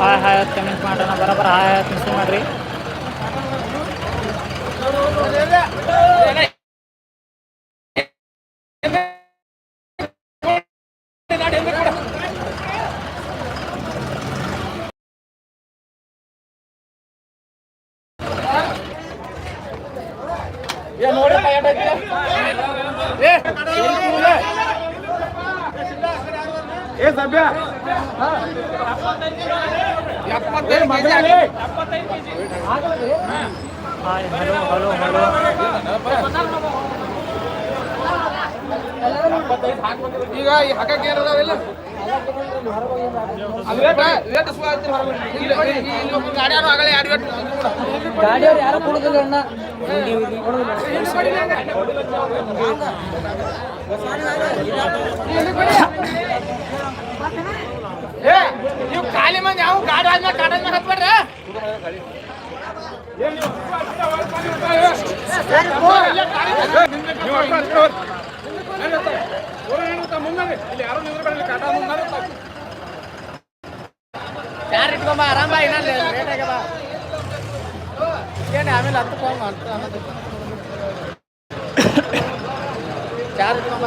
Hi hi comment ಮಾಡೋಣ. ಬರೋಬ್ಬರ hi miss ಮಾಡ್ರಿ. ಏ ಸಭ್ಯ ಗಾಡಿಯಾನು ಸಭ್ಯ ಈಗ ಈ ಕೂಡ. ಗಾಡಿಯವ್ರು ಯಾರು ಕೊಡೋದಿಲ್ಲ ಅಣ್ಣ ಏ ಯಾರು ಇಟ್ಕೊಂಬ? ಆಮೇಲೆ ಹತ್ತು ಚಾರ್ ಇಟ್ಕೊಂಬ?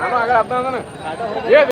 ನಾನು